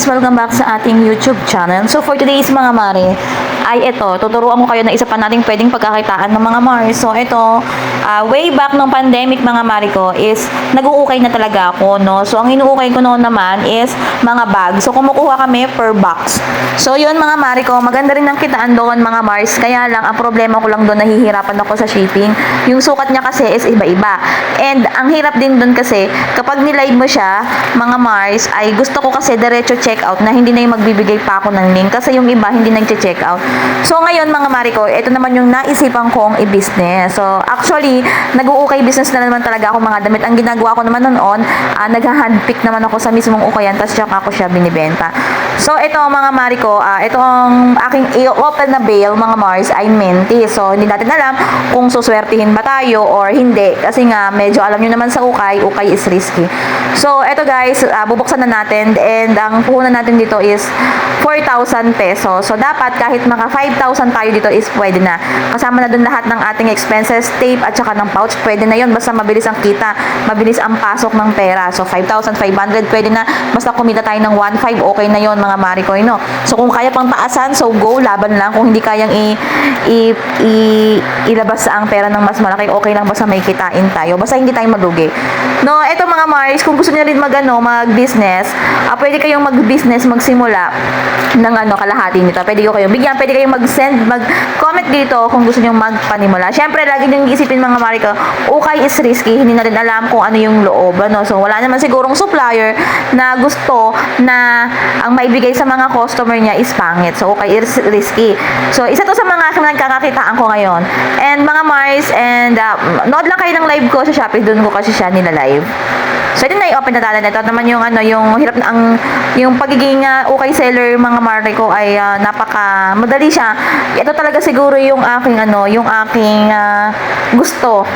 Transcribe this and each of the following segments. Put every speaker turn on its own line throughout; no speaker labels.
guys! Welcome back sa ating YouTube channel. So for today's mga mare, ay ito, tuturuan ko kayo na isa pa nating pwedeng pagkakitaan ng mga mare. So ito, ah, way back ng pandemic mga mare ko is nag-uukay na talaga ako, no? So ang inuukay ko noon naman is mga bag. So kumukuha kami per box. So yun mga mare ko, maganda rin ang kitaan doon mga Mars. Kaya lang, ang problema ko lang doon, nahihirapan ako sa shipping. Yung sukat niya kasi is iba-iba. And ang hirap din doon kasi, kapag nilive mo siya, mga Mars, ay gusto ko kasi diretso check out na hindi na yung magbibigay pa ako ng link. Kasi yung iba, hindi nag-check out. So ngayon mga Mari ko, ito naman yung naisipan kong i-business. So actually, nag-uukay business na naman talaga ako mga damit. Ang ginagawa ko naman noon, uh, nag-handpick naman ako sa mismong ukayan, tapos tsaka ako siya binibenta. So ito mga Mari ko, ah, itong aking i-open na bail mga Mars ay minty. So hindi natin alam kung suswertihin ba tayo or hindi. Kasi nga medyo alam nyo naman sa ukay, ukay is risky. So ito guys, ah, bubuksan na natin and ang puhunan natin dito is 4,000 pesos. So dapat kahit maka 5,000 tayo dito is pwede na. Kasama na dun lahat ng ating expenses, tape at saka ng pouch. Pwede na yon basta mabilis ang kita, mabilis ang pasok ng pera. So 5,500 pwede na. Basta kumita tayo ng 1,500 okay na yon mga Maricoy no. So kung kaya pang taasan, so go, laban lang. Kung hindi kayang i, i, i ilabas ang pera ng mas malaki, okay lang basta may kitain tayo. Basta hindi tayo malugi. No, eto mga Mars, kung gusto niyo rin mag ano, mag-business, ah, pwede kayong mag-business, magsimula ng ano, kalahati nito. Pwede ko kayong bigyan, pwede kayong mag-send, mag-comment dito kung gusto niyo magpanimula. Syempre, lagi niyo isipin mga Marika, ukay is risky, hindi na rin alam kung ano yung loob, ano. So, wala naman sigurong supplier na gusto na ang maibigay sa mga customer niya is pangit. So, ukay is risky. So, isa to sa mga nagkakakitaan ko ngayon. And mga Mars, and uh, nood lang kayo ng live ko sa Shopee, doon ko kasi siya nila live. So, ito na i-open na natin. Ito naman yung ano, yung hirap na ang yung pagiging uh, okay seller mga Mari ko ay uh, napaka madali siya. Ito talaga siguro yung aking ano, yung aking uh, gusto,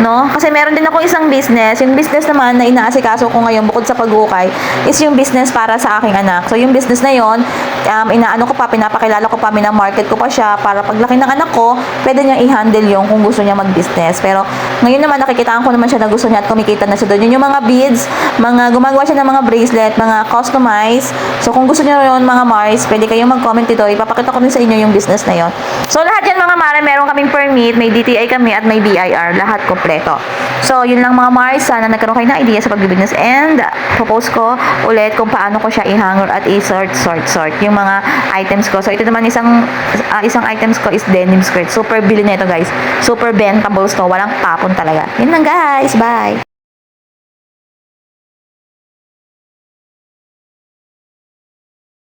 no? Kasi meron din ako isang business. Yung business naman na inaasikaso ko ngayon bukod sa pag-ukay is yung business para sa aking anak. So, yung business na yon, um, inaano ko pa, pinapakilala ko pa, minamarket ko pa siya para paglaki ng anak ko, pwede niya i-handle yung kung gusto niya mag-business. Pero ngayon naman nakikitaan ko naman siya na gusto niya at kumikita na siya doon. Yun yung mga beads, mga gumagawa siya ng mga bracelet, mga customize. So kung gusto niyo yun mga Mars, pwede kayong mag-comment dito. Ipapakita ko din sa inyo yung business na yon. So lahat yan mga Mare, meron kaming permit, may DTI kami at may BIR, lahat kompleto. So yun lang mga Mars, sana nagkaroon kayo ng idea sa pag-business and propose ko ulit kung paano ko siya i-hanger at i-sort, sort, sort yung mga items ko. So ito naman isang ah, isang items ko is denim skirt. Super bili na ito guys. Super bentables to. Walang tapon talaga. Yun lang guys. Bye!